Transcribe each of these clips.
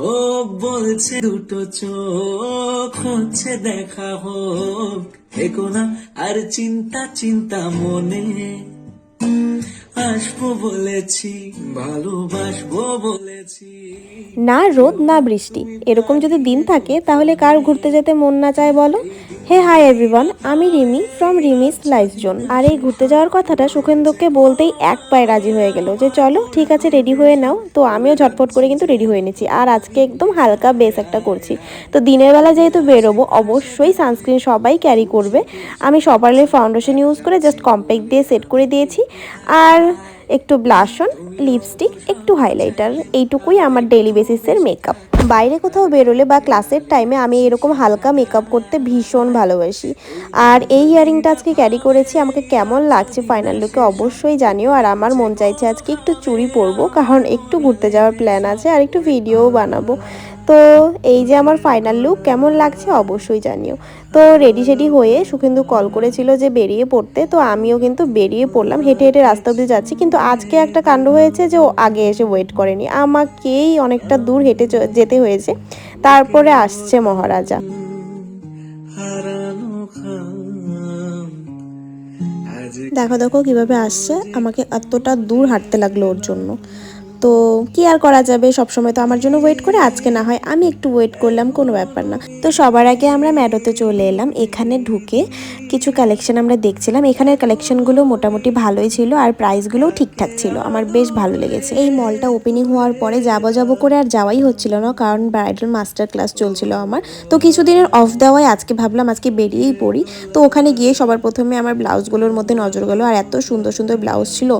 ও বলছে দুটো চোখ, হচ্ছে দেখা হোক। থেকো না, আর চিন্তা চিন্তা মনে। আসব বলেছি, ভালোবাসবো বলেছি। না রোদ, না বৃষ্টি। এরকম যদি দিন থাকে, তাহলে কার ঘুরতে যেতে মন না চায় বলো? হে হাই এভরিওয়ান আমি Rimi from Rimi's life zone আর এই ঘুরতে যাওয়ার কথাটা সুখেন্দুকে বলতেই এক পায়ে রাজি হয়ে গেল যে, চলো, ঠিক আছে রেডি হয়ে নাও। তো আমিও ঝটপট করে কিন্তু রেডি হয়ে নিচ্ছি। আর আজকে একদম হালকা বেস একটা করছি। তো দিনের বেলা যেহেতু বেরোবো, অবশ্যই সানস্ক্রিন সবাই ক্যারি করবে। আমি সপারলের ফাউন্ডেশন ইউজ করে জাস্ট কম্প্যাক্ট দিয়ে সেট করে দিয়েছি। আর একটু ব্লাশন লিপস্টিক একটু হাইলাইটার এইটুকুই আমার ডেলি বেসিসের মেকআপ বাইরে কোথাও বেরোলে বা ক্লাসের টাইমে আমি এরকম হালকা মেকআপ করতে ভীষণ ভালোবাসি। আর এই ইয়ারিংটা আজকে ক্যারি করেছি, আমাকে কেমন লাগছে ফাইনাল লুকে অবশ্যই জানিও। আর আমার মন চাইছে আজকে একটু চুরি পরবো, কারণ একটু ঘুরতে যাওয়ার প্ল্যান আছে, আর একটু ভিডিও বানাবো। তো এই যে আমার ফাইনাল লুক কেমন লাগছে অবশ্যই জানিও। তো রেডি সেডি হয়ে সুখেন্দু কল করেছিল যে বেরিয়ে পড়তে তো আমিও কিন্তু বেরিয়ে পড়লাম হেঁটে হেঁটে রাস্তা অব্দি যাচ্ছি কিন্তু আজকে একটা কাণ্ড হয়েছে যে ও আগে এসে ওয়েট করেনি। আমাকেই অনেকটা দূর হেঁটে চ- যেতে হয়েছে। তারপরে আসছে মহারাজা। দেখো দেখো কীভাবে আসছে। আমাকে এতটা দূর হাঁটতে লাগল ওর জন্য। তো কি আর করা যাবে? সবসময় তো আমার জন্য ওয়েট করে। আজকে না হয় আমি একটু ওয়েট করলাম, কোনো ব্যাপার না। তো সবার আগে আমরা ম্যাডোতে চলে এলাম। এখানে ঢুকে কিছু কালেকশন আমরা দেখছিলাম। এখানের কালেকশনগুলো মোটামুটি ভালোই ছিল আর প্রাইসগুলোও ঠিকঠাক ছিল। আমার বেশ ভালো লেগেছে। এই মলটা ওপেনিং হওয়ার পরে যাব যাব করে আর যাওয়াই হচ্ছিল না, কারণ ব্রাইডাল মাস্টার ক্লাস চলছিল আমার। তো কিছুদিনের অফ দেওয়ায় আজকে ভাবলাম আজকে বেরিয়েই পড়ি। তো ওখানে গিয়ে সবার প্রথমে আমার ব্লাউজগুলোর মধ্যে নজর গেলো। আর এত সুন্দর সুন্দর ব্লাউজ ছিল।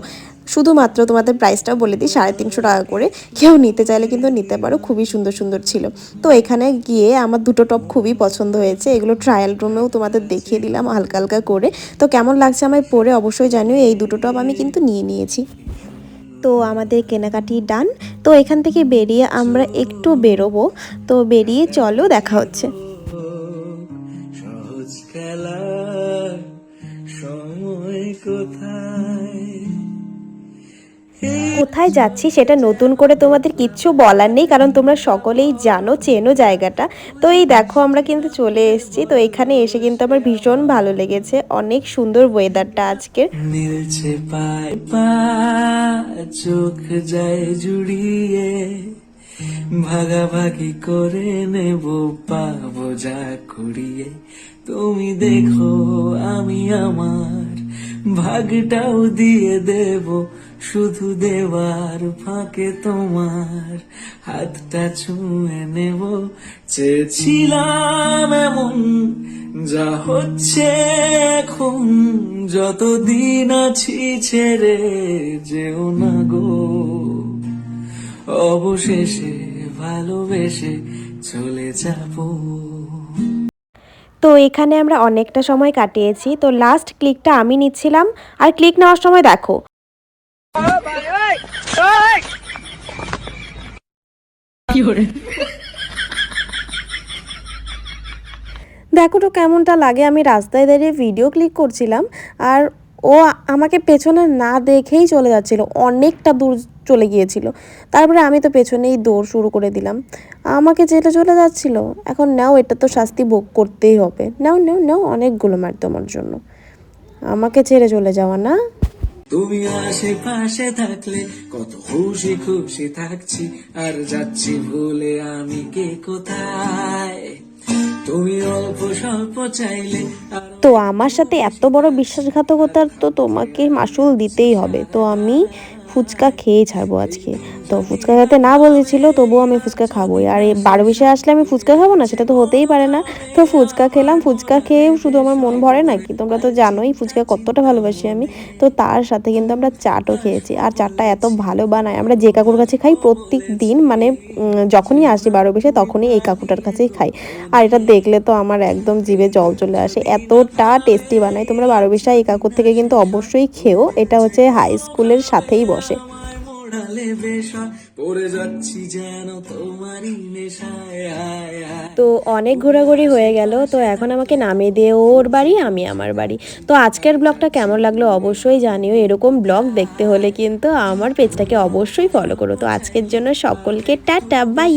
শুধুমাত্র তোমাদের প্রাইসটাও বলে দিই, সাড়ে তিনশো টাকা করে। কেউ নিতে চাইলে কিন্তু নিতে পারো, খুবই সুন্দর সুন্দর ছিল। তো এখানে গিয়ে আমার দুটো টপ খুবই পছন্দ হয়েছে, এগুলো ট্রায়াল রুমেও তোমাদের দেখিয়ে দিলাম হালকা হালকা করে। তো কেমন লাগছে আমায় পরে অবশ্যই জানিও, এই দুটো টপ আমি কিন্তু নিয়ে নিয়েছি। তো আমাদের কেনাকাটি ডান তো এখান থেকে বেরিয়ে আমরা একটু বেরোবো। তো বেরিয়ে চলো, দেখা হচ্ছে। সময় কোথায়? কোথায় যাচ্ছি সেটা নতুন করে তোমাদের কিচ্ছু বলার নেই, কারণ তোমরা সকলেই জানো, চেনো জায়গাটা। তো এই দেখো, আমরা কিন্তু চলে এসেছি। তো এখানে এসে কিন্তু আমার ভীষণ ভালো লেগেছে। অনেক সুন্দর ওয়েদারটা আজকের। মিলছে পায় পা, চোখ যায় জুড়িয়ে। ভাগাভাগি করে নেব, পাবো যা কুড়িয়ে। তুমি দেখো, আমি আমার ভাগটাও দিয়ে দেব, শুধু দেওয়ার ফাঁকে তোমার হাতটা ছুঁয়ে নেব। চেয়েছিলাম এমন, যা হচ্ছে এখন, যতদিন আছি ছেড়ে যেও না গো। অবশেষে ভালোবেসে চলে যাব। তো এখানে আমরা অনেকটা সময় কাটিয়েছি। তো লাস্ট ক্লিকটা আমি নিচ্ছিলাম। আর ক্লিক নেওয়ার সময় দেখো। দেখো তো কেমনটা লাগে। আমি রাস্তায় দাঁড়িয়ে ভিডিও ক্লিক করছিলাম। আর ও আমাকে পেছনে না দেখেই চলে যাচ্ছিল। অনেকটা দূর চলে গিয়েছিল। তারপরে আমি তো পেছনেই দৌড় শুরু করে দিলাম। আমাকে যেটা চলে যাচ্ছিল। এখন নাও এটা তো শাস্তি ভোগ করতেই হবে। নাও নাও নাও অনেকগুলো মার তোমার জন্য। আমাকে ছেড়ে চলে যাওয়া না? তুমি আশেপাশে থাকলে কত খুশি খুশি থাকছি আর যাচ্ছি ভুলে আমি কে কোথায়? তুমি অল্প স্বল্প চাইলে তো আমার সাথে এত বড় বিশ্বাসঘাতকতার তো তোমাকে মাসুল দিতেই হবে। তো আমি ফুচকা খেয়েই ছাড়বো আজকে। তো ফুচকা খেতে না বলেছিল তবুও আমি ফুচকা খাবোই। আর এই বারো বিশে আসলে আমি ফুচকা খাব না, সেটা তো হতেই পারে না। তো ফুচকা খেলাম, ফুচকা খেয়েও শুধু আমার মন ভরে নাকি তোমরা তো জানোই ফুচকা কতটা ভালোবাসি আমি। তো তার সাথে কিন্তু আমরা চাটও খেয়েছি, আর চাটটা এত ভালো বানায়, আমরা যে কাকুর কাছে খাই প্রত্যেক দিন মানে যখনই আসি বারো বিশে তখনই এই কাকুটার কাছেই খাই। আর এটা দেখলে তো আমার একদম জিভে জল চলে আসে, এতটা টেস্টি বানায়। তোমরা বারো বিশা এই কাকুর থেকে কিন্তু অবশ্যই খেও, এটা হচ্ছে হাই স্কুলের সাথেই বসে। তো অনেক ঘোরাঘুরি হয়ে গেল, তো এখন আমাকে নামিয়ে দিয়ে ওর বাড়ি, আমি আমার বাড়ি। তো আজকের ব্লগটা কেমন লাগল অবশ্যই জানিও, এরকম ব্লগ দেখতে হলে কিন্তু আমার পেজটাকে অবশ্যই ফলো করো। তো আজকের জন্য সকলকে টাটা বাই